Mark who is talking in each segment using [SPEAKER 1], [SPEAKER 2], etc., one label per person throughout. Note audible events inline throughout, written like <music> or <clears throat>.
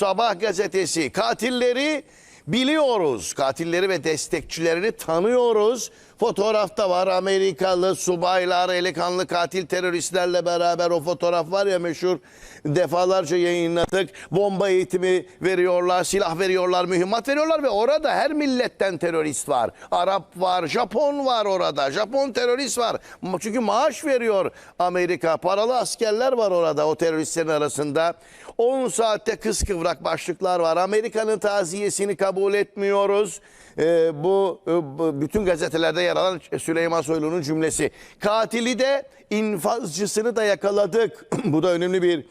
[SPEAKER 1] Sabah gazetesi katilleri biliyoruz. Katilleri ve destekçilerini tanıyoruz. Fotoğrafta var Amerikalı subaylar, eli katil teröristlerle beraber o fotoğraf var ya meşhur defalarca yayınladık. Bomba eğitimi veriyorlar, silah veriyorlar, mühimmat veriyorlar ve orada her milletten terörist var. Arap var, Japon var orada. Japon terörist var. Çünkü maaş veriyor Amerika. Paralı askerler var orada o teröristlerin arasında. 10 saatte kıskıvrak başlıklar var. Amerika'nın taziyesini kabul etmiyoruz. Ee, bu, e, bu bütün gazetelerde yer alan Süleyman Soylu'nun cümlesi. Katili de infazcısını da yakaladık. <clears throat> bu da önemli bir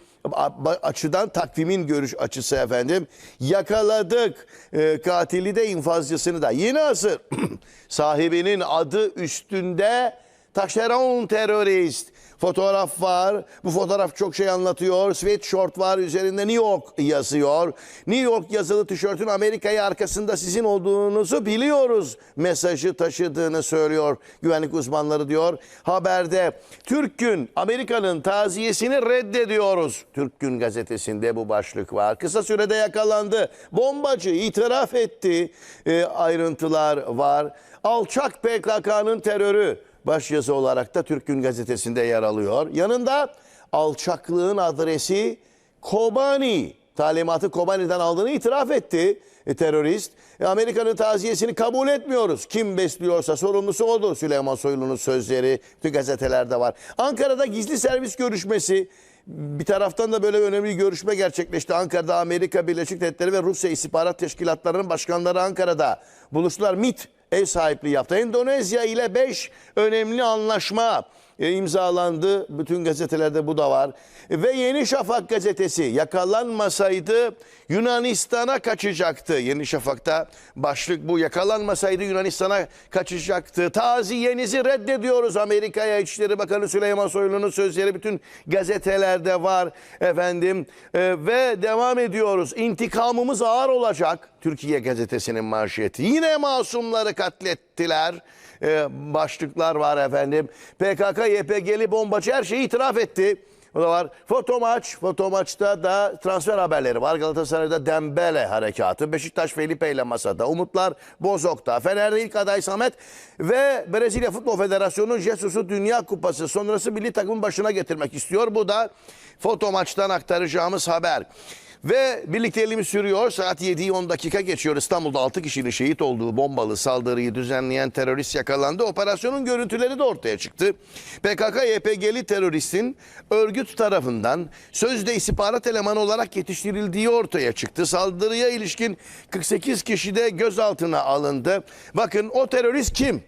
[SPEAKER 1] açıdan takvimin görüş açısı efendim. Yakaladık Ee, katili de infazcısını da. Yine asır <clears throat> sahibinin adı üstünde taşeron terörist. Fotoğraf var. Bu fotoğraf çok şey anlatıyor. Sweatshirt var. Üzerinde New York yazıyor. New York yazılı tişörtün Amerika'yı arkasında sizin olduğunuzu biliyoruz. Mesajı taşıdığını söylüyor güvenlik uzmanları diyor. Haberde Türk Gün Amerika'nın taziyesini reddediyoruz. Türk Gün gazetesinde bu başlık var. Kısa sürede yakalandı. Bombacı itiraf etti. Ee, ayrıntılar var. Alçak PKK'nın terörü başyazı olarak da Türk Gün Gazetesi'nde yer alıyor. Yanında alçaklığın adresi Kobani. Talimatı Kobani'den aldığını itiraf etti e, terörist. E, Amerika'nın taziyesini kabul etmiyoruz. Kim besliyorsa sorumlusu odur. Süleyman Soylu'nun sözleri tüm gazetelerde var. Ankara'da gizli servis görüşmesi bir taraftan da böyle önemli bir görüşme gerçekleşti. Ankara'da Amerika Birleşik Devletleri ve Rusya istihbarat teşkilatlarının başkanları Ankara'da buluştular. MIT ev sahipliği yaptı. Endonezya ile 5 önemli anlaşma e, imzalandı. Bütün gazetelerde bu da var. Ve Yeni Şafak gazetesi yakalanmasaydı Yunanistan'a kaçacaktı. Yeni Şafak'ta başlık bu. Yakalanmasaydı Yunanistan'a kaçacaktı. Taziyenizi reddediyoruz Amerika'ya. İçişleri Bakanı Süleyman Soylu'nun sözleri bütün gazetelerde var efendim. E, ve devam ediyoruz. İntikamımız ağır olacak. Türkiye gazetesinin manşeti. Yine masumları katlettiler. Ee, başlıklar var efendim. PKK, YPG'li bombacı her şeyi itiraf etti. O da var. Foto maç. Foto maçta da transfer haberleri var. Galatasaray'da Dembele harekatı. Beşiktaş Felipe ile masada. Umutlar Bozok'ta. Fener'de ilk aday Samet ve Brezilya Futbol Federasyonu Jesus'u Dünya Kupası sonrası milli takımın başına getirmek istiyor. Bu da foto maçtan aktaracağımız haber. Ve birlikteliğimiz sürüyor. Saat 7'yi 10 dakika geçiyor. İstanbul'da 6 kişinin şehit olduğu bombalı saldırıyı düzenleyen terörist yakalandı. Operasyonun görüntüleri de ortaya çıktı. PKK-YPG'li teröristin örgüt tarafından sözde istihbarat elemanı olarak yetiştirildiği ortaya çıktı. Saldırıya ilişkin 48 kişi de gözaltına alındı. Bakın o terörist kim?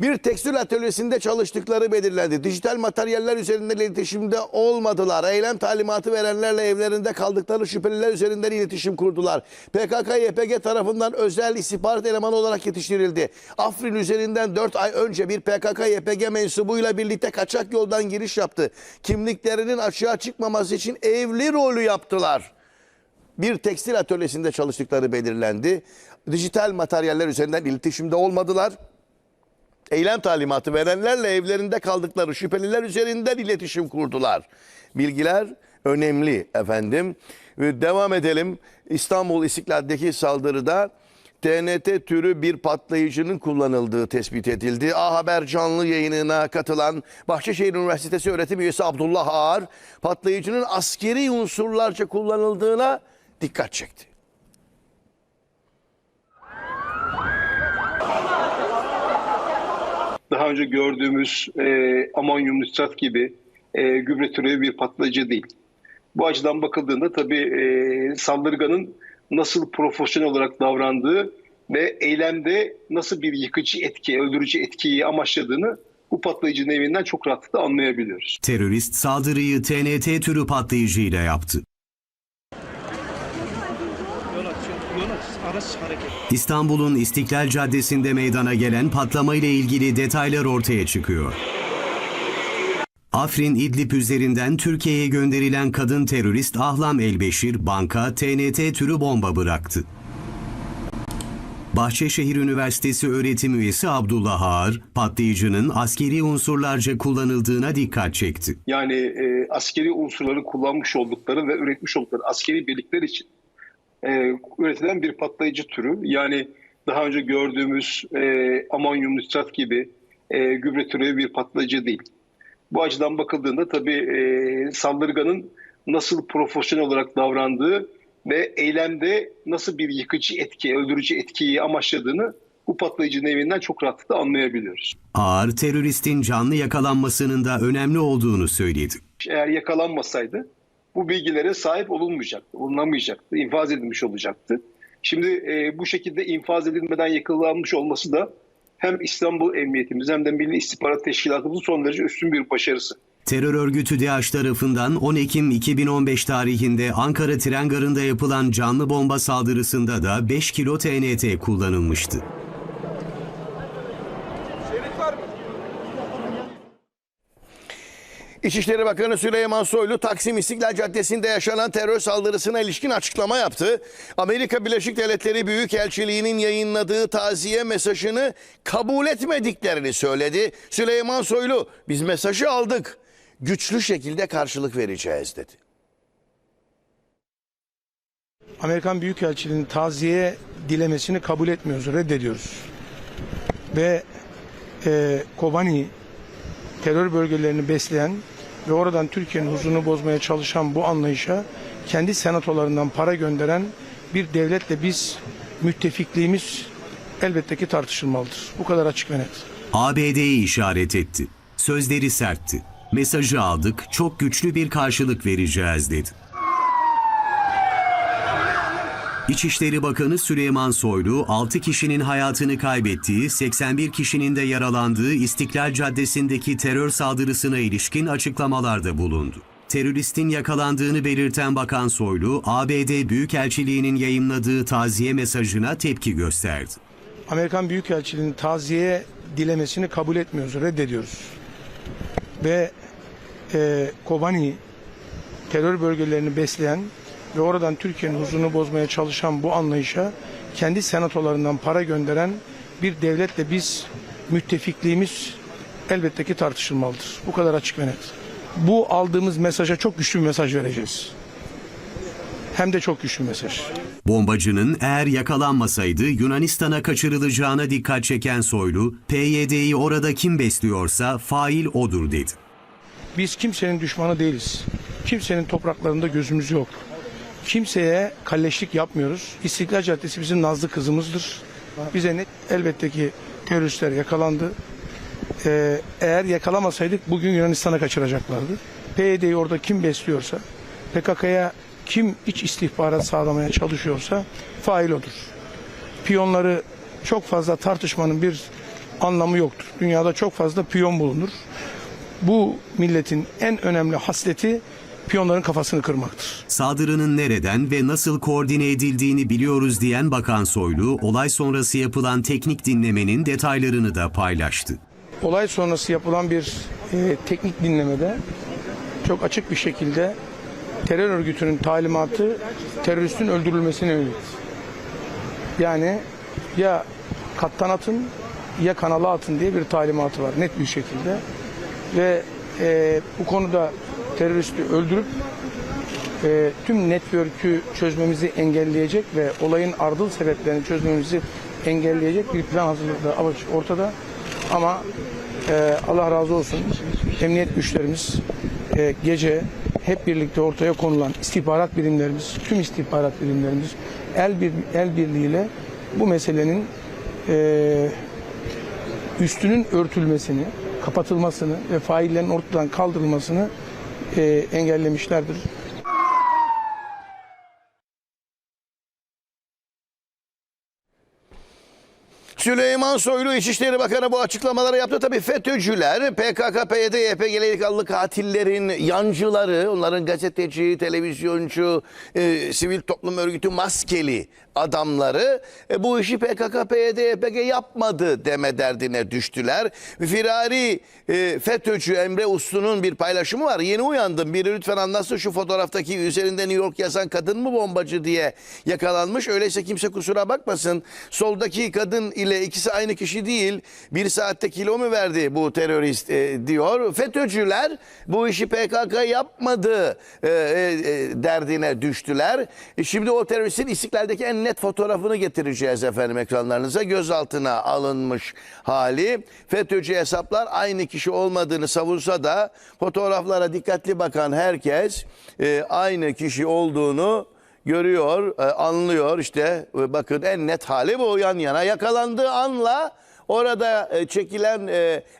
[SPEAKER 1] Bir tekstil atölyesinde çalıştıkları belirlendi. Dijital materyaller üzerinden iletişimde olmadılar. Eylem talimatı verenlerle evlerinde kaldıkları şüpheliler üzerinden iletişim kurdular. PKK-YPG tarafından özel istihbarat elemanı olarak yetiştirildi. Afrin üzerinden 4 ay önce bir PKK-YPG mensubuyla birlikte kaçak yoldan giriş yaptı. Kimliklerinin açığa çıkmaması için evli rolü yaptılar bir tekstil atölyesinde çalıştıkları belirlendi. Dijital materyaller üzerinden iletişimde olmadılar. Eylem talimatı verenlerle evlerinde kaldıkları şüpheliler üzerinden iletişim kurdular. Bilgiler önemli efendim. Devam edelim. İstanbul İstiklal'deki saldırıda TNT türü bir patlayıcının kullanıldığı tespit edildi. A Haber canlı yayınına katılan Bahçeşehir Üniversitesi öğretim üyesi Abdullah Ağar, patlayıcının askeri unsurlarca kullanıldığına dikkat çekti.
[SPEAKER 2] Daha önce gördüğümüz e, amonyum nitrat gibi e, gübre türevi bir patlayıcı değil. Bu açıdan bakıldığında tabii e, saldırganın nasıl profesyonel olarak davrandığı ve eylemde nasıl bir yıkıcı etki, öldürücü etkiyi amaçladığını bu patlayıcının evinden çok rahatlıkla anlayabiliyoruz.
[SPEAKER 3] Terörist saldırıyı TNT türü patlayıcıyla yaptı. İstanbul'un İstiklal Caddesi'nde meydana gelen patlama ile ilgili detaylar ortaya çıkıyor. Afrin İdlib üzerinden Türkiye'ye gönderilen kadın terörist Ahlam Elbeşir banka TNT türü bomba bıraktı. Bahçeşehir Üniversitesi öğretim üyesi Abdullah Ağar, patlayıcının askeri unsurlarca kullanıldığına dikkat çekti.
[SPEAKER 2] Yani e, askeri unsurları kullanmış oldukları ve üretmiş oldukları askeri birlikler için e, üretilen bir patlayıcı türü. Yani daha önce gördüğümüz e, amonyum nitrat gibi e, gübre türevi bir patlayıcı değil. Bu açıdan bakıldığında tabii e, saldırganın nasıl profesyonel olarak davrandığı ve eylemde nasıl bir yıkıcı etki, öldürücü etkiyi amaçladığını bu patlayıcının evinden çok rahatlıkla anlayabiliyoruz.
[SPEAKER 3] Ağır teröristin canlı yakalanmasının da önemli olduğunu söyledi.
[SPEAKER 2] Eğer yakalanmasaydı bu bilgilere sahip olunmayacaktı, olunamayacaktı, infaz edilmiş olacaktı. Şimdi e, bu şekilde infaz edilmeden yakalanmış olması da hem İstanbul Emniyetimiz hem de Milli İstihbarat Teşkilatımızın son derece üstün bir başarısı.
[SPEAKER 3] Terör örgütü DAEŞ tarafından 10 Ekim 2015 tarihinde Ankara tren garında yapılan canlı bomba saldırısında da 5 kilo TNT kullanılmıştı.
[SPEAKER 1] İçişleri Bakanı Süleyman Soylu Taksim İstiklal Caddesi'nde yaşanan terör saldırısına ilişkin açıklama yaptı. Amerika Birleşik Devletleri Büyükelçiliği'nin yayınladığı taziye mesajını kabul etmediklerini söyledi. Süleyman Soylu biz mesajı aldık. Güçlü şekilde karşılık vereceğiz dedi.
[SPEAKER 4] Amerikan Büyükelçiliğinin taziye dilemesini kabul etmiyoruz, reddediyoruz. Ve e, Kobani terör bölgelerini besleyen ve oradan Türkiye'nin huzurunu bozmaya çalışan bu anlayışa kendi senatolarından para gönderen bir devletle biz müttefikliğimiz elbette ki tartışılmalıdır. Bu kadar açık ve net.
[SPEAKER 3] ABD'yi işaret etti. Sözleri sertti. Mesajı aldık, çok güçlü bir karşılık vereceğiz dedi. İçişleri Bakanı Süleyman Soylu, 6 kişinin hayatını kaybettiği, 81 kişinin de yaralandığı İstiklal Caddesi'ndeki terör saldırısına ilişkin açıklamalarda bulundu. Teröristin yakalandığını belirten Bakan Soylu, ABD Büyükelçiliği'nin yayınladığı taziye mesajına tepki gösterdi.
[SPEAKER 4] Amerikan Büyükelçiliğinin taziye dilemesini kabul etmiyoruz, reddediyoruz. Ve e, Kobani terör bölgelerini besleyen ve oradan Türkiye'nin huzurunu bozmaya çalışan bu anlayışa kendi senatolarından para gönderen bir devletle biz müttefikliğimiz elbette ki tartışılmalıdır. Bu kadar açık ve net. Bu aldığımız mesaja çok güçlü bir mesaj vereceğiz. Hem de çok güçlü bir mesaj.
[SPEAKER 3] Bombacının eğer yakalanmasaydı Yunanistan'a kaçırılacağına dikkat çeken Soylu, PYD'yi orada kim besliyorsa fail odur dedi.
[SPEAKER 4] Biz kimsenin düşmanı değiliz. Kimsenin topraklarında gözümüz yok. Kimseye kalleşlik yapmıyoruz. İstiklal Caddesi bizim nazlı kızımızdır. Bize ne, elbette ki teröristler yakalandı. Ee, eğer yakalamasaydık bugün Yunanistan'a kaçıracaklardı. PYD'yi orada kim besliyorsa, PKK'ya kim iç istihbarat sağlamaya çalışıyorsa fail odur. Piyonları çok fazla tartışmanın bir anlamı yoktur. Dünyada çok fazla piyon bulunur. Bu milletin en önemli hasleti piyonların kafasını kırmaktır.
[SPEAKER 3] Saldırının nereden ve nasıl koordine edildiğini biliyoruz diyen Bakan Soylu, olay sonrası yapılan teknik dinlemenin detaylarını da paylaştı.
[SPEAKER 4] Olay sonrası yapılan bir e, teknik dinlemede çok açık bir şekilde terör örgütünün talimatı teröristin öldürülmesine yönelik. Yani ya kattan atın ya kanala atın diye bir talimatı var net bir şekilde. Ve e, bu konuda teröristi öldürüp e, tüm network'ü çözmemizi engelleyecek ve olayın ardıl sebeplerini çözmemizi engelleyecek bir plan hazırlıkları ortada. Ama e, Allah razı olsun emniyet güçlerimiz e, gece hep birlikte ortaya konulan istihbarat birimlerimiz, tüm istihbarat birimlerimiz el bir el birliğiyle bu meselenin e, üstünün örtülmesini, kapatılmasını ve faillerin ortadan kaldırılmasını e, engellemişlerdir.
[SPEAKER 1] Süleyman Soylu İçişleri Bakanı bu açıklamaları yaptı. Tabii FETÖ'cüler, PKK, PYD, YPG kanlı katillerin yancıları, onların gazeteci, televizyoncu, e, sivil toplum örgütü maskeli adamları e, bu işi PKK, PYD, YPG yapmadı deme derdine düştüler. Firari e, FETÖ'cü Emre Uslu'nun bir paylaşımı var. Yeni uyandım. Biri lütfen anlatsın şu fotoğraftaki üzerinde New York yazan kadın mı bombacı diye yakalanmış. Öyleyse kimse kusura bakmasın. Soldaki kadın ile ile ikisi aynı kişi değil. Bir saatte kilo mu verdi bu terörist e, diyor. FETÖ'cüler bu işi PKK yapmadı e, e, e, derdine düştüler. E, şimdi o teröristin İstiklal'deki en net fotoğrafını getireceğiz efendim ekranlarınıza. Gözaltına alınmış hali. FETÖ'cü hesaplar aynı kişi olmadığını savunsa da fotoğraflara dikkatli bakan herkes e, aynı kişi olduğunu görüyor, e, anlıyor işte e, bakın en net hali bu yan yana yakalandığı anla orada e, çekilen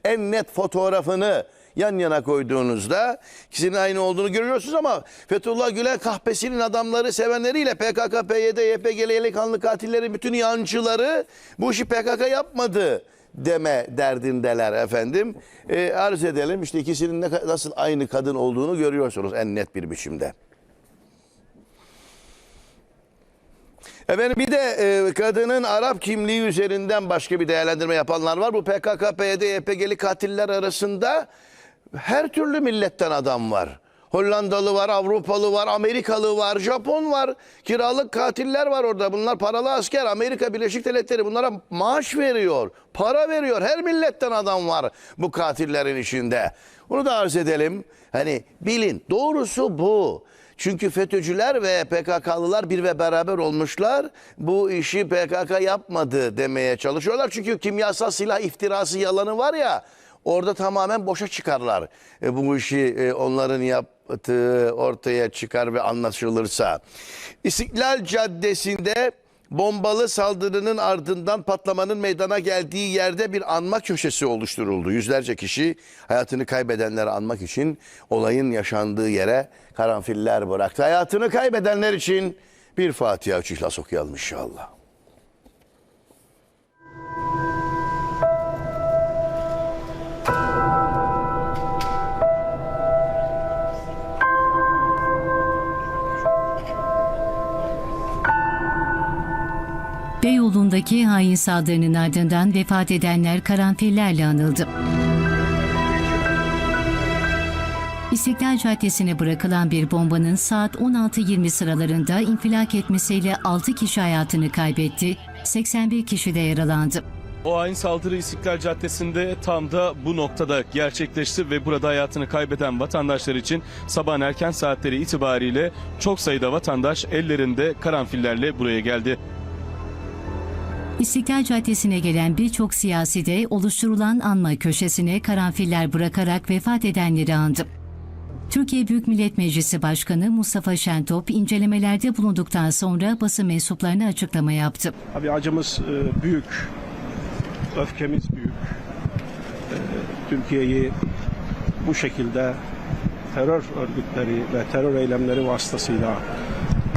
[SPEAKER 1] en net fotoğrafını yan yana koyduğunuzda ikisinin aynı olduğunu görüyorsunuz ama Fethullah Gülen kahpesinin adamları sevenleriyle PKK, PYD, YPG'li kanlı katillerin bütün yancıları bu işi PKK yapmadı deme derdindeler efendim. E, arz edelim işte ikisinin ne, nasıl aynı kadın olduğunu görüyorsunuz en net bir biçimde. Efendim bir de e, kadının Arap kimliği üzerinden başka bir değerlendirme yapanlar var. Bu PKK, PYD, YPG'li katiller arasında her türlü milletten adam var. Hollandalı var, Avrupalı var, Amerikalı var, Japon var. Kiralık katiller var orada. Bunlar paralı asker. Amerika Birleşik Devletleri bunlara maaş veriyor. Para veriyor. Her milletten adam var bu katillerin içinde. Bunu da arz edelim. Hani bilin. Doğrusu bu. Çünkü FETÖ'cüler ve PKK'lılar bir ve beraber olmuşlar. Bu işi PKK yapmadı demeye çalışıyorlar. Çünkü kimyasal silah iftirası yalanı var ya orada tamamen boşa çıkarlar. E, bu işi e, onların yaptığı ortaya çıkar ve anlaşılırsa. İstiklal Caddesi'nde bombalı saldırının ardından patlamanın meydana geldiği yerde bir anma köşesi oluşturuldu. Yüzlerce kişi hayatını kaybedenleri anmak için olayın yaşandığı yere karanfiller bıraktı. Hayatını kaybedenler için bir Fatiha üç İhlas okuyalım inşallah.
[SPEAKER 5] Beyoğlu'ndaki hain saldırının ardından vefat edenler karanfillerle anıldı. İstiklal Caddesi'ne bırakılan bir bombanın saat 16.20 sıralarında infilak etmesiyle 6 kişi hayatını kaybetti, 81 kişi de yaralandı.
[SPEAKER 6] O aynı saldırı İstiklal Caddesi'nde tam da bu noktada gerçekleşti ve burada hayatını kaybeden vatandaşlar için sabahın erken saatleri itibariyle çok sayıda vatandaş ellerinde karanfillerle buraya geldi.
[SPEAKER 5] İstiklal Caddesi'ne gelen birçok siyasi de oluşturulan anma köşesine karanfiller bırakarak vefat edenleri andı. Türkiye Büyük Millet Meclisi Başkanı Mustafa Şentop incelemelerde bulunduktan sonra basın mensuplarına açıklama yaptı.
[SPEAKER 7] Tabii acımız e, büyük, öfkemiz büyük. E, Türkiye'yi bu şekilde terör örgütleri ve terör eylemleri vasıtasıyla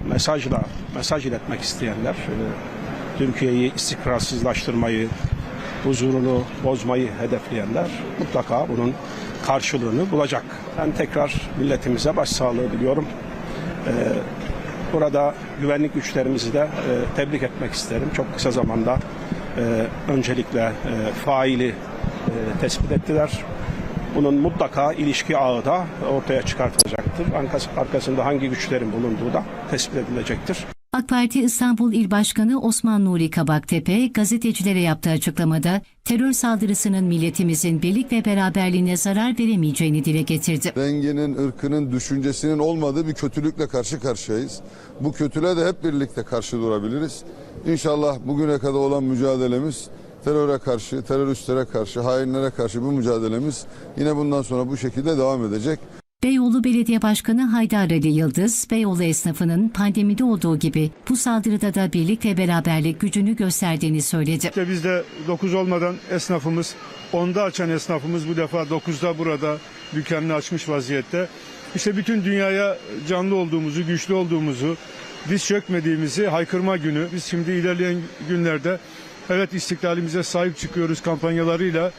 [SPEAKER 7] mesajla, mesaj iletmek isteyenler, e, Türkiye'yi istikrarsızlaştırmayı, huzurunu bozmayı hedefleyenler mutlaka bunun karşılığını bulacak. Ben tekrar milletimize başsağlığı diliyorum. Burada güvenlik güçlerimizi de e, tebrik etmek isterim. Çok kısa zamanda e, öncelikle e, faili e, tespit ettiler. Bunun mutlaka ilişki ağı da ortaya çıkartılacaktır. Arkası- Arkasında hangi güçlerin bulunduğu da tespit edilecektir.
[SPEAKER 5] AK Parti İstanbul İl Başkanı Osman Nuri Kabaktepe gazetecilere yaptığı açıklamada terör saldırısının milletimizin birlik ve beraberliğine zarar veremeyeceğini dile getirdi.
[SPEAKER 8] renginin, ırkının, düşüncesinin olmadığı bir kötülükle karşı karşıyayız. Bu kötülüğe de hep birlikte karşı durabiliriz. İnşallah bugüne kadar olan mücadelemiz teröre karşı, teröristlere karşı, hainlere karşı bu mücadelemiz yine bundan sonra bu şekilde devam edecek.
[SPEAKER 5] Beyoğlu Belediye Başkanı Haydar Ali Yıldız, Beyoğlu esnafının pandemide olduğu gibi bu saldırıda da birlik ve beraberlik gücünü gösterdiğini söyledi.
[SPEAKER 9] İşte bizde 9 olmadan esnafımız, 10'da açan esnafımız bu defa 9'da burada dükkanını açmış vaziyette. İşte bütün dünyaya canlı olduğumuzu, güçlü olduğumuzu, diz çökmediğimizi haykırma günü. Biz şimdi ilerleyen günlerde evet istiklalimize sahip çıkıyoruz kampanyalarıyla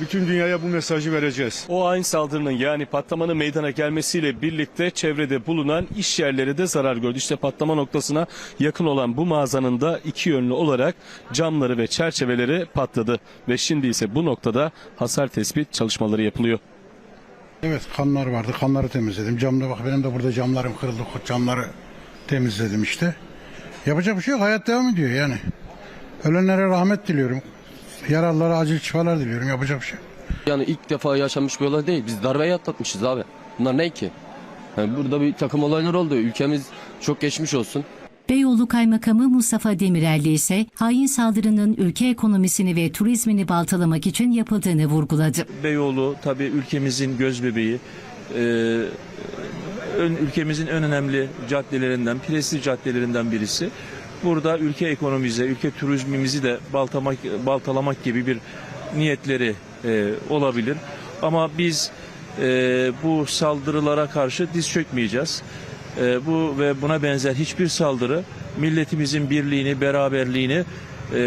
[SPEAKER 9] bütün dünyaya bu mesajı vereceğiz.
[SPEAKER 6] O aynı saldırının yani patlamanın meydana gelmesiyle birlikte çevrede bulunan iş yerleri de zarar gördü. İşte patlama noktasına yakın olan bu mağazanın da iki yönlü olarak camları ve çerçeveleri patladı. Ve şimdi ise bu noktada hasar tespit çalışmaları yapılıyor.
[SPEAKER 10] Evet kanlar vardı. Kanları temizledim. Camda bak benim de burada camlarım kırıldı. Camları temizledim işte. Yapacak bir şey yok. Hayat devam ediyor yani. Ölenlere rahmet diliyorum. Yaralılara acil şifalar diliyorum. Yapacak bir şey.
[SPEAKER 11] Yani ilk defa yaşanmış bir olay değil. Biz darbeyi atlatmışız abi. Bunlar ne ki? Yani burada bir takım olaylar oldu. Ülkemiz çok geçmiş olsun.
[SPEAKER 5] Beyoğlu Kaymakamı Mustafa Demirelli ise hain saldırının ülke ekonomisini ve turizmini baltalamak için yapıldığını vurguladı.
[SPEAKER 12] Beyoğlu tabii ülkemizin göz bebeği. Ee, ön, ülkemizin en önemli caddelerinden, prestij caddelerinden birisi. Burada ülke ekonomimize, ülke turizmimizi de baltamak, baltalamak gibi bir niyetleri e, olabilir. Ama biz e, bu saldırılara karşı diz çökmeyeceğiz. E, bu ve buna benzer hiçbir saldırı milletimizin birliğini, beraberliğini e,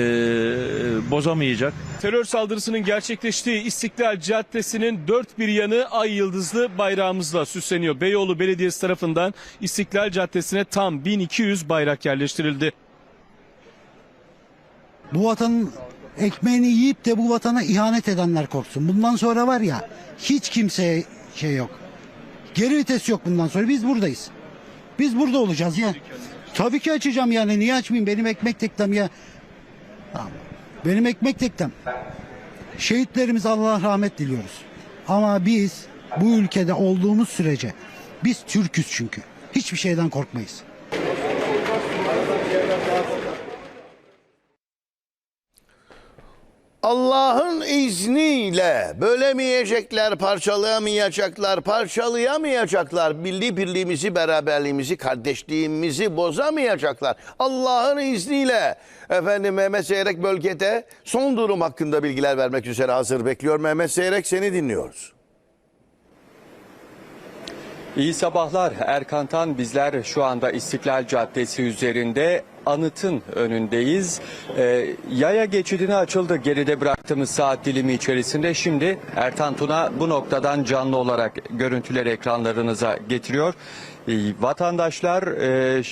[SPEAKER 12] bozamayacak.
[SPEAKER 6] Terör saldırısının gerçekleştiği İstiklal Caddesi'nin dört bir yanı ay yıldızlı bayrağımızla süsleniyor. Beyoğlu Belediyesi tarafından İstiklal Caddesi'ne tam 1200 bayrak yerleştirildi.
[SPEAKER 13] Bu vatanın ekmeğini yiyip de bu vatana ihanet edenler korksun. Bundan sonra var ya hiç kimseye şey yok. Geri vites yok bundan sonra. Biz buradayız. Biz burada olacağız ya. Tabii ki açacağım yani. Niye açmayayım? Benim ekmek teknem ya. Benim ekmek teknem. Şehitlerimize Allah rahmet diliyoruz. Ama biz bu ülkede olduğumuz sürece biz Türküz çünkü. Hiçbir şeyden korkmayız.
[SPEAKER 1] Allah'ın izniyle bölemeyecekler, parçalayamayacaklar, parçalayamayacaklar. Birliği birliğimizi, beraberliğimizi, kardeşliğimizi bozamayacaklar. Allah'ın izniyle. Efendim Mehmet Seyrek bölgede son durum hakkında bilgiler vermek üzere hazır bekliyor. Mehmet Seyrek seni dinliyoruz.
[SPEAKER 14] İyi sabahlar Erkan Tan. Bizler şu anda İstiklal Caddesi üzerinde anıtın önündeyiz. Ee, yaya geçidine açıldı geride bıraktığımız saat dilimi içerisinde. Şimdi Ertan Tuna bu noktadan canlı olarak görüntüler ekranlarınıza getiriyor. Ee, vatandaşlar e,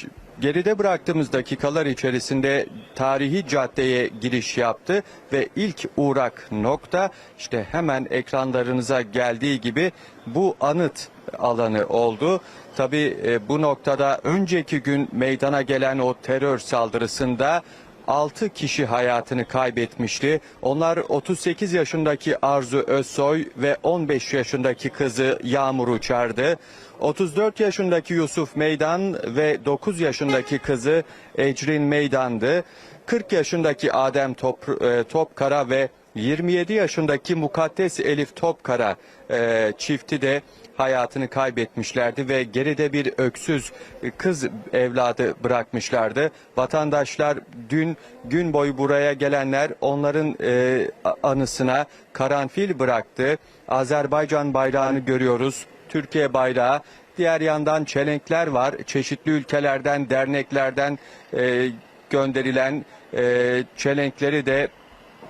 [SPEAKER 14] geride bıraktığımız dakikalar içerisinde tarihi caddeye giriş yaptı ve ilk uğrak nokta işte hemen ekranlarınıza geldiği gibi bu anıt alanı oldu. Tabii e, bu noktada önceki gün meydana gelen o terör saldırısında 6 kişi hayatını kaybetmişti. Onlar 38 yaşındaki Arzu Özsoy ve 15 yaşındaki kızı Yağmur Uçar'dı. 34 yaşındaki Yusuf Meydan ve 9 yaşındaki kızı Ecrin Meydan'dı. 40 yaşındaki Adem Top, e, Topkara ve 27 yaşındaki Mukaddes Elif Topkara e, çifti de hayatını kaybetmişlerdi ve geride bir öksüz kız evladı bırakmışlardı. Vatandaşlar dün gün boyu buraya gelenler onların e, anısına karanfil bıraktı. Azerbaycan bayrağını görüyoruz. Türkiye bayrağı. Diğer yandan çelenkler var. Çeşitli ülkelerden, derneklerden e, gönderilen e, çelenkleri de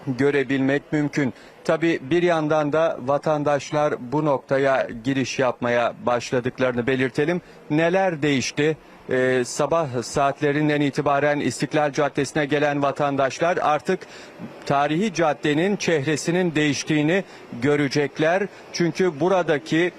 [SPEAKER 14] görebilmek mümkün. Tabi bir yandan da vatandaşlar bu noktaya giriş yapmaya başladıklarını belirtelim. Neler değişti? Ee, sabah saatlerinden itibaren İstiklal Caddesi'ne gelen vatandaşlar artık tarihi caddenin çehresinin değiştiğini görecekler. Çünkü buradaki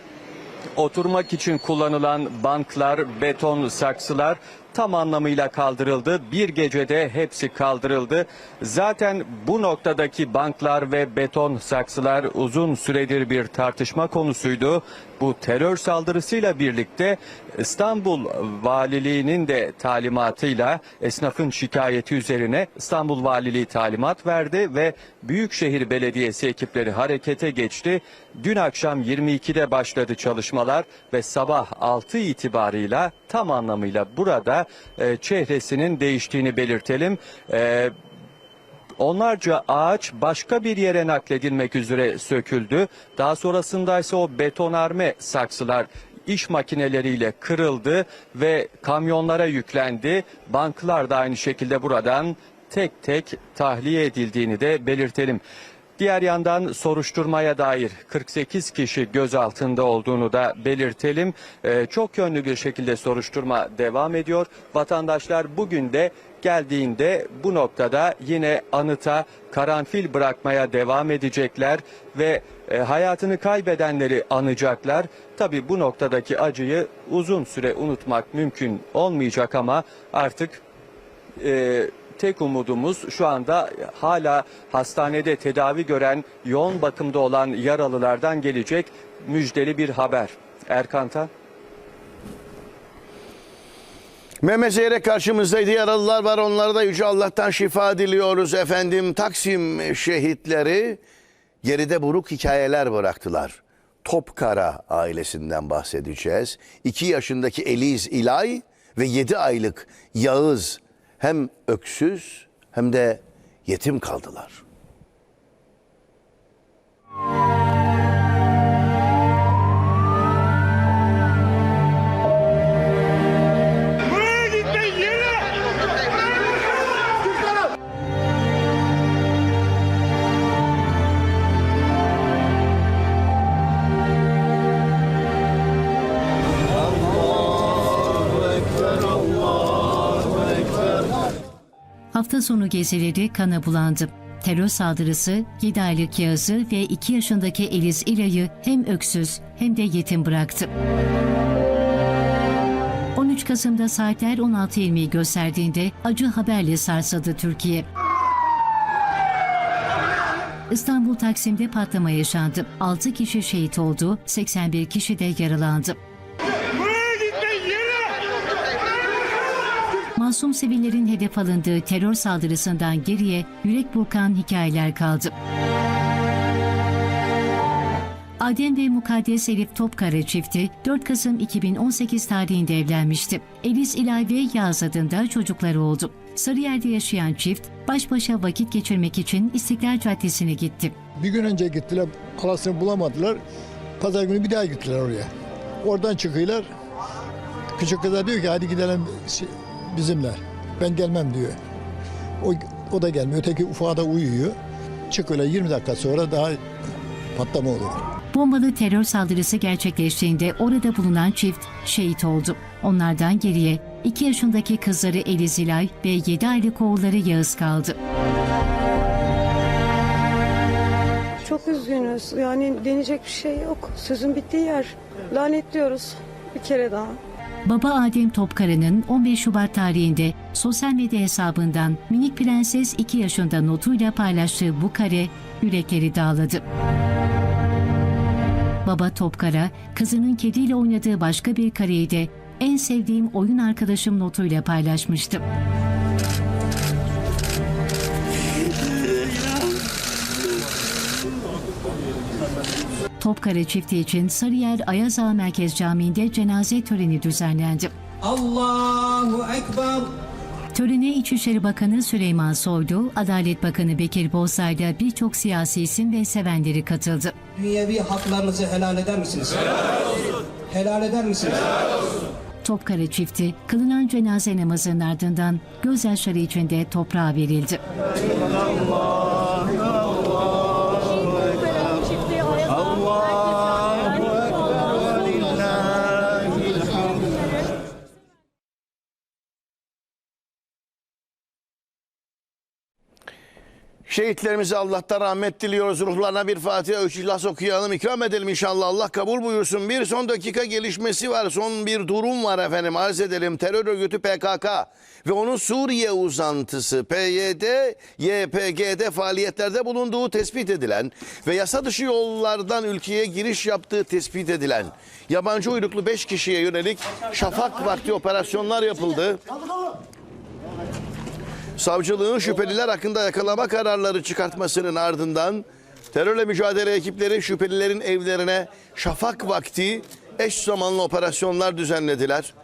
[SPEAKER 14] oturmak için kullanılan banklar, beton saksılar tam anlamıyla kaldırıldı. Bir gecede hepsi kaldırıldı. Zaten bu noktadaki banklar ve beton saksılar uzun süredir bir tartışma konusuydu. Bu terör saldırısıyla birlikte İstanbul Valiliği'nin de talimatıyla esnafın şikayeti üzerine İstanbul Valiliği talimat verdi ve Büyükşehir Belediyesi ekipleri harekete geçti. Dün akşam 22'de başladı çalışmalar ve sabah 6 itibarıyla tam anlamıyla burada e, çehresinin değiştiğini belirtelim. E, Onlarca ağaç başka bir yere nakledilmek üzere söküldü. Daha sonrasında ise o betonarme saksılar iş makineleriyle kırıldı ve kamyonlara yüklendi. Banklar da aynı şekilde buradan tek tek tahliye edildiğini de belirtelim. Diğer yandan soruşturmaya dair 48 kişi gözaltında olduğunu da belirtelim. Ee, çok yönlü bir şekilde soruşturma devam ediyor. Vatandaşlar bugün de geldiğinde bu noktada yine anıta karanfil bırakmaya devam edecekler ve e, hayatını kaybedenleri anacaklar. Tabi bu noktadaki acıyı uzun süre unutmak mümkün olmayacak ama artık e, tek umudumuz şu anda hala hastanede tedavi gören, yoğun bakımda olan yaralılardan gelecek müjdeli bir haber. Erkan'ta.
[SPEAKER 1] Mehmet Zeyrek karşımızdaydı. Yaralılar var. Onlara da Yüce Allah'tan şifa diliyoruz efendim. Taksim şehitleri geride buruk hikayeler bıraktılar. Topkara ailesinden bahsedeceğiz. 2 yaşındaki Eliz İlay ve 7 aylık Yağız hem öksüz hem de yetim kaldılar.
[SPEAKER 15] Buraya
[SPEAKER 5] Hafta sonu gezileri kana bulandı. Terör saldırısı 7 aylık Yağız'ı ve 2 yaşındaki Eliz İlay'ı hem öksüz hem de yetim bıraktı. 13 Kasım'da saatler 16.20'yi gösterdiğinde acı haberle sarsıldı Türkiye. İstanbul Taksim'de patlama yaşandı. 6 kişi şehit oldu, 81 kişi de yaralandı. Masum sivillerin hedef alındığı terör saldırısından geriye yürek burkan hikayeler kaldı. Adem ve Mukaddes Elif Topkara çifti 4 Kasım 2018 tarihinde evlenmişti. Eliz İlay ve Yağız adında çocukları oldu. Sarıyer'de yaşayan çift baş başa vakit geçirmek için İstiklal Caddesi'ne gitti.
[SPEAKER 16] Bir gün önce gittiler, halasını bulamadılar. Pazar günü bir daha gittiler oraya. Oradan çıkıyorlar. Küçük kıza diyor ki hadi gidelim şey, bizimle. Ben gelmem diyor. O, o da gelmiyor. Öteki ufağa da uyuyor. Çıkıyorlar 20 dakika sonra daha patlama oluyor.
[SPEAKER 5] Bombalı terör saldırısı gerçekleştiğinde orada bulunan çift şehit oldu. Onlardan geriye 2 yaşındaki kızları Eliz İlay ve 7 aylık oğulları Yağız kaldı.
[SPEAKER 17] Çok üzgünüz. Yani deneyecek bir şey yok. Sözün bittiği yer. Lanetliyoruz bir kere daha.
[SPEAKER 5] Baba Adem Topkara'nın 15 Şubat tarihinde sosyal medya hesabından minik prenses 2 yaşında notuyla paylaştığı bu kare yürekleri dağladı. Baba Topkara, kızının kediyle oynadığı başka bir kareyi de en sevdiğim oyun arkadaşım notuyla paylaşmıştı. Topkara çifti için Sarıyer Ayazağa Merkez Camii'nde cenaze töreni düzenlendi.
[SPEAKER 18] Allahu Ekber.
[SPEAKER 5] Törene İçişleri Bakanı Süleyman Soylu, Adalet Bakanı Bekir Bozdağ'da birçok siyasi isim ve sevenleri katıldı.
[SPEAKER 18] Dünyevi haklarınızı helal eder misiniz? Helal olsun. Helal eder misiniz?
[SPEAKER 5] Topkara çifti kılınan cenaze namazının ardından gözyaşları içinde toprağa verildi.
[SPEAKER 1] Şehitlerimize Allah'tan rahmet diliyoruz. Ruhlarına bir Fatiha, üç İhlas okuyalım. ikram edelim inşallah. Allah kabul buyursun. Bir son dakika gelişmesi var. Son bir durum var efendim. Arz edelim. Terör örgütü PKK ve onun Suriye uzantısı PYD, YPG'de faaliyetlerde bulunduğu tespit edilen ve yasa dışı yollardan ülkeye giriş yaptığı tespit edilen yabancı uyruklu 5 kişiye yönelik şafak vakti operasyonlar yapıldı. Savcılığın şüpheliler hakkında yakalama kararları çıkartmasının ardından terörle mücadele ekipleri şüphelilerin evlerine şafak vakti eş zamanlı operasyonlar düzenlediler.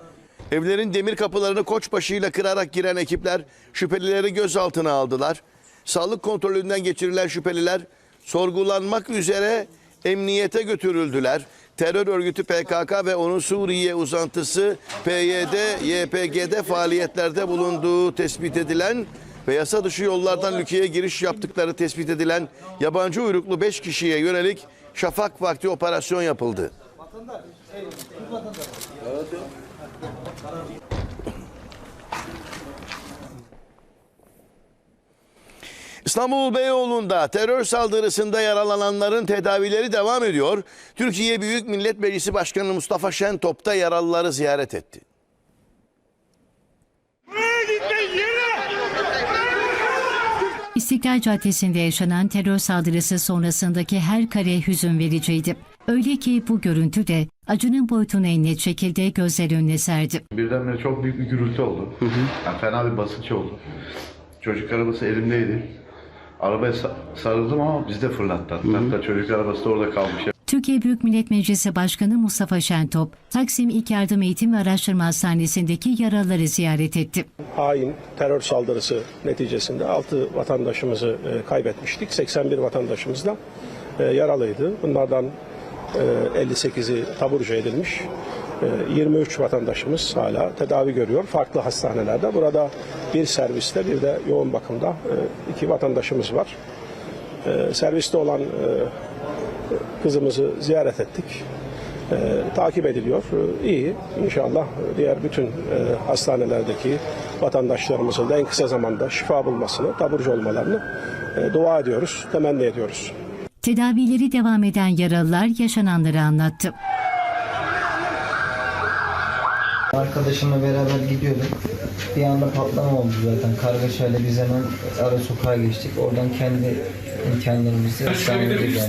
[SPEAKER 1] Evlerin demir kapılarını koçbaşıyla kırarak giren ekipler şüphelileri gözaltına aldılar. Sağlık kontrolünden geçirilen şüpheliler sorgulanmak üzere emniyete götürüldüler. Terör örgütü PKK ve onun Suriye uzantısı PYD, YPG'de faaliyetlerde bulunduğu tespit edilen ve yasa dışı yollardan ülkeye giriş yaptıkları tespit edilen yabancı uyruklu 5 kişiye yönelik şafak vakti operasyon yapıldı. İstanbul Beyoğlu'nda terör saldırısında yaralananların tedavileri devam ediyor. Türkiye Büyük Millet Meclisi Başkanı Mustafa Şentop da yaralıları ziyaret etti.
[SPEAKER 5] İstiklal Caddesi'nde yaşanan terör saldırısı sonrasındaki her kare hüzün vericiydi. Öyle ki bu görüntü de acının boyutunu en net şekilde gözler önüne serdi.
[SPEAKER 19] Birdenbire çok büyük bir gürültü oldu. Yani fena bir basınç oldu. Çocuk arabası elimdeydi. Arabaya sa- sarıldım ama biz de fırlattı. Hatta çocuk arabası da orada kalmış.
[SPEAKER 5] Türkiye Büyük Millet Meclisi Başkanı Mustafa Şentop, Taksim İlk Yardım Eğitim ve Araştırma Hastanesi'ndeki yaralıları ziyaret etti.
[SPEAKER 7] hain terör saldırısı neticesinde 6 vatandaşımızı e, kaybetmiştik. 81 vatandaşımız da e, yaralıydı. Bunlardan e, 58'i taburcu edilmiş. E, 23 vatandaşımız hala tedavi görüyor farklı hastanelerde. Burada bir serviste bir de yoğun bakımda e, iki vatandaşımız var. E, Serviste olan e, kızımızı ziyaret ettik. E, takip ediliyor. E, iyi. İnşallah diğer bütün e, hastanelerdeki vatandaşlarımızın da en kısa zamanda şifa bulmasını, taburcu olmalarını e, dua ediyoruz, temenni ediyoruz.
[SPEAKER 5] Tedavileri devam eden yaralılar yaşananları anlattı.
[SPEAKER 20] Arkadaşımla beraber gidiyorduk. Bir anda patlama oldu zaten. Kargaşayla biz hemen ara sokağa geçtik. Oradan kendi imkanlarımızla hastaneye geldik.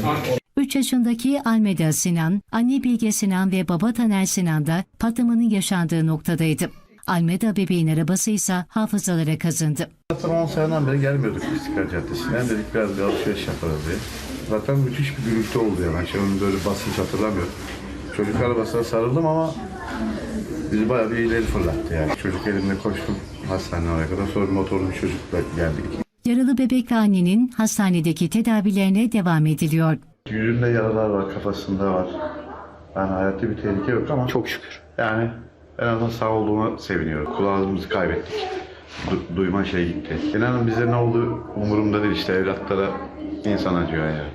[SPEAKER 5] 3 yaşındaki Almeda Sinan, anne Bilge Sinan ve baba Taner Sinan da patlamanın yaşandığı noktadaydı. Almeda bebeğin arabası ise hafızalara kazındı.
[SPEAKER 19] Zaten 10 seneden beri gelmiyorduk İstiklal Caddesi'ne. Dedik biraz bir alışveriş yaparız diye. Zaten müthiş bir gürültü oldu ya. Ben şimdi böyle basınç hatırlamıyorum. Çocuk arabasına sarıldım ama bizi bayağı bir ileri fırlattı yani. Çocuk elimde koştum hastaneye kadar. Sonra motorlu bir çocukla geldik.
[SPEAKER 5] Yaralı bebek ve annenin hastanedeki tedavilerine devam ediliyor.
[SPEAKER 19] Yüzünde yaralar var, kafasında var. Yani hayatta bir tehlike yok ama... Çok şükür. Yani en azından sağ olduğuna seviniyorum. Kulağımızı kaybettik. Du- duyma şey gitti. İnanın bize ne oldu umurumda değil işte evlatlara insan acıyor yani.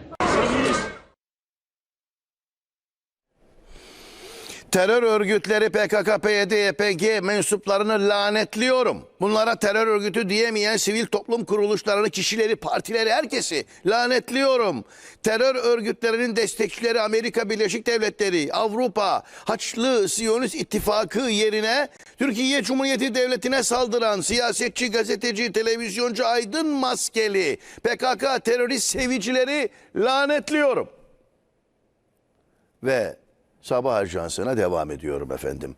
[SPEAKER 1] Terör örgütleri PKK, PYD, YPG mensuplarını lanetliyorum. Bunlara terör örgütü diyemeyen sivil toplum kuruluşlarını, kişileri, partileri, herkesi lanetliyorum. Terör örgütlerinin destekçileri Amerika Birleşik Devletleri, Avrupa, Haçlı Siyonist İttifakı yerine Türkiye Cumhuriyeti Devleti'ne saldıran siyasetçi, gazeteci, televizyoncu, aydın maskeli PKK terörist sevicileri lanetliyorum. Ve Sabah Ajansı'na devam ediyorum efendim.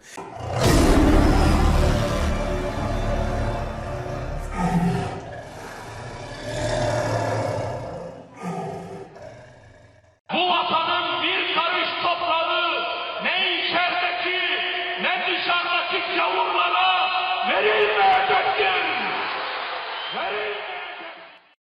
[SPEAKER 15] Bu vatanı